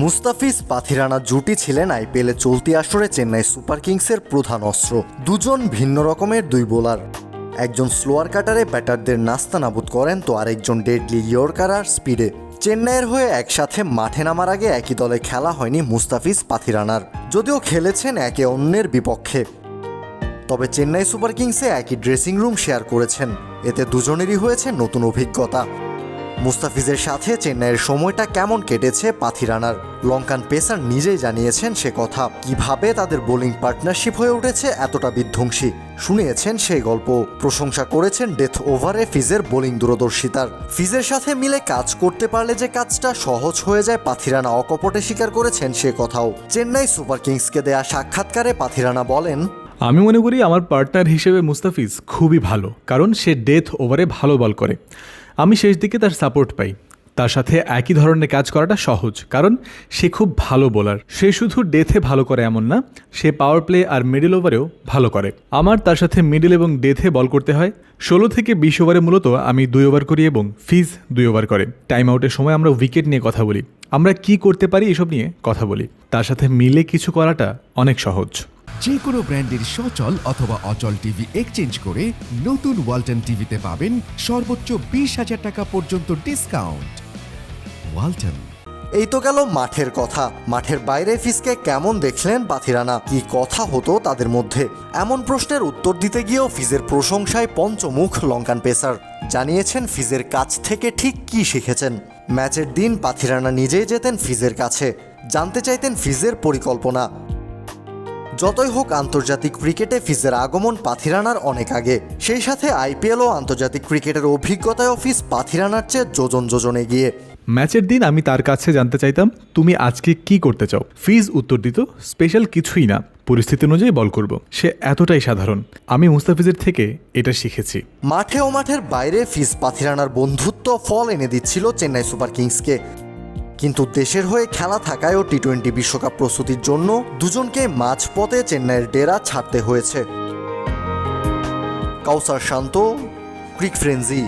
মুস্তাফিজ পাথিরানা জুটি ছিলেন আইপিএলে চলতি আসরে চেন্নাই সুপার কিংসের প্রধান অস্ত্র। দুজন ভিন্ন রকমের দুই বোলার। একজন স্লোয়ার কাটারে ব্যাটারদের নাস্তানাবুদ করেন, তো আরেকজন ডেডলি ইয়র্কার আর স্পিডে চেন্নাইয়ের হয়ে একসাথে মাঠে নামার আগে একই দলে খেলা হয়নি মুস্তাফিজ পাথিরানার, যদিও খেলেছেন একে অন্যের বিপক্ষে। তবে চেন্নাই সুপার কিংসে একই ড্রেসিং রুম শেয়ার করেছেন। এতে দুজনেরই হয়েছে নতুন অভিজ্ঞতা। মুস্তাফিজের সাথে চেন্নাইয়ের সময়টা কেমন কেটেছে পাথিরানার? লঙ্কান পেসার নিজেই জানিয়েছেন সে কথা। কীভাবে তাদের বোলিং পার্টনারশিপ হয়ে উঠেছে এতটা বিধ্বংসী? শুনিয়েছেন সেই গল্প। প্রশংসা করেছেন ডেথ ওভারে ফিজের বোলিং দূরদর্শিতার। ফিজের সাথে মিলে কাজ করতে পারলে যে কাজটা সহজ হয়ে যায়, পাথিরানা অকপটে স্বীকার করেছেন সে কথাও। চেন্নাই সুপার কিংসকে দেয়া সাক্ষাৎকারে পাথিরানা বলেন আমি মনে করি আমার পার্টনার হিসেবে মুস্তাফিজ খুবই ভালো, কারণ সে ডেথ ওভারে ভালো বল করে। আমি শেষ দিকে তার সাপোর্ট পাই। তার সাথে একই ধরনের কাজ করাটা সহজ, কারণ সে খুব ভালো বোলার সে শুধু ডেথে ভালো করে এমন না, সে পাওয়ার প্লে আর মিডল ওভারেও ভালো করে। আমার তার সাথে মিডল এবং ডেথে বল করতে হয়। ষোলো থেকে বিশ ওভারে মূলত আমি দুই ওভার করি এবং ফিজ দুই ওভার করে। টাইম আউটের সময় আমরা উইকেট নিয়ে কথা বলি। আমরা কি করতে পারি এসব নিয়ে কথা বলি। তার সাথে মিলে কিছু করাটা অনেক সহজ। যে কোনো ব্র্যান্ডের সচল অথবা অচল টিভি এক্সচেঞ্জ করে নতুন ওয়ালটন টিভিতে পাবেন সর্বোচ্চ বিশ হাজার টাকা পর্যন্ত ডিসকাউন্ট ওয়ালটন। এই তো গেল মাঠের কথা। মাঠের বাইরে ফিসকে কেমন দেখলেন পাথিরানা কি কথা হতো তাদের মধ্যে? এমন প্রশ্নের উত্তর দিতে গিয়েও ফিজের প্রশংসায় পঞ্চমুখ লঙ্কান পেসার। জানিয়েছেন ফিজের কাছ থেকে ঠিক কি শিখেছেন। ম্যাচের দিন পাথিরানা নিজেই যেতেন ফিজের কাছে। জানতে চাইতেন ফিজের পরিকল্পনা। যতই হোক আন্তর্জাতিক ক্রিকেটে ফিজের আগমন পাথিরানার অনেক আগে। সেই সাথে আইপিএল ও আন্তর্জাতিক ক্রিকেটের অভিজ্ঞতায় ফিজ পাথিরানার চেয়ে যোজন যোজনে গিয়ে ম্যাচের দিন আমি তার কাছে জানতে চাইতাম তুমি আজকে কি করতে চাও? ফিজ উত্তর দিত স্পেশাল কিছুই না পরিস্থিতি অনুযায়ী বল করব। সে এতটাই সাধারণ। আমি মুস্তাফিজের থেকে এটা শিখেছি। মাঠে ও মাঠের বাইরে ফিজ পাথিরানার বন্ধুত্ব ফল এনে দিচ্ছিল চেন্নাই সুপার কিংসকে। কিন্তু দেশের হয়ে খেলা থাকায়ও টি টোয়েন্টি বিশ্বকাপ প্রস্তুতির জন্য দুজনকে মাঝপথে চেন্নাইয়ের ডেরা ছাড়তে হয়েছে। কাউসার শান্ত, ক্রিক ফ্রেন্জি